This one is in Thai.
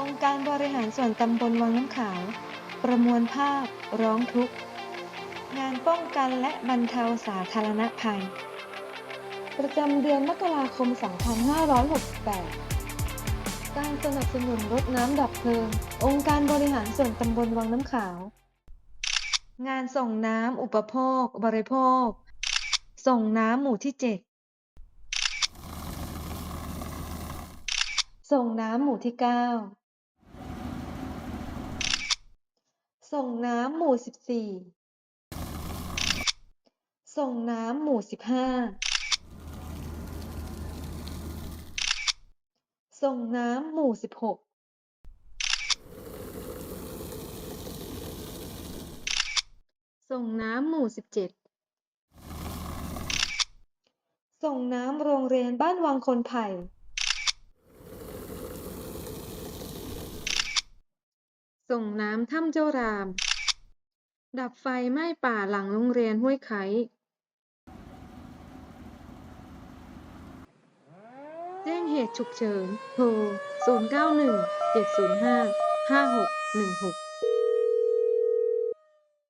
องค์การบริหารส่วนตำบลวังน้ำขาว ประมวลภาพร้องทุกข์ งานป้องกันและบรรเทาสาธารณภัย ประจำเดือนมกราคม 2568 การสนับสนุนรถน้ำดับเพลิง องค์การบริหารส่วนตำบลวังน้ำขาว งานส่งน้ำอุปโภค บริโภค ส่งน้ำหมู่ที่ 7ส่งน้ำหมู่ที่ 9 ส่งน้ำหมู่14ส่งน้ำหมู่15ส่งน้ำหมู่16ส่งน้ำหมู่17ส่งน้ำโรงเรียนบ้านวังคนไผ่ ส่งน้ำถ้ำเจ้าราม ดับไฟไหม้ป่าหลังโรงเรียนห้วยไคร้แจ้งเหตุฉุกเฉิน โทร 091 705 5616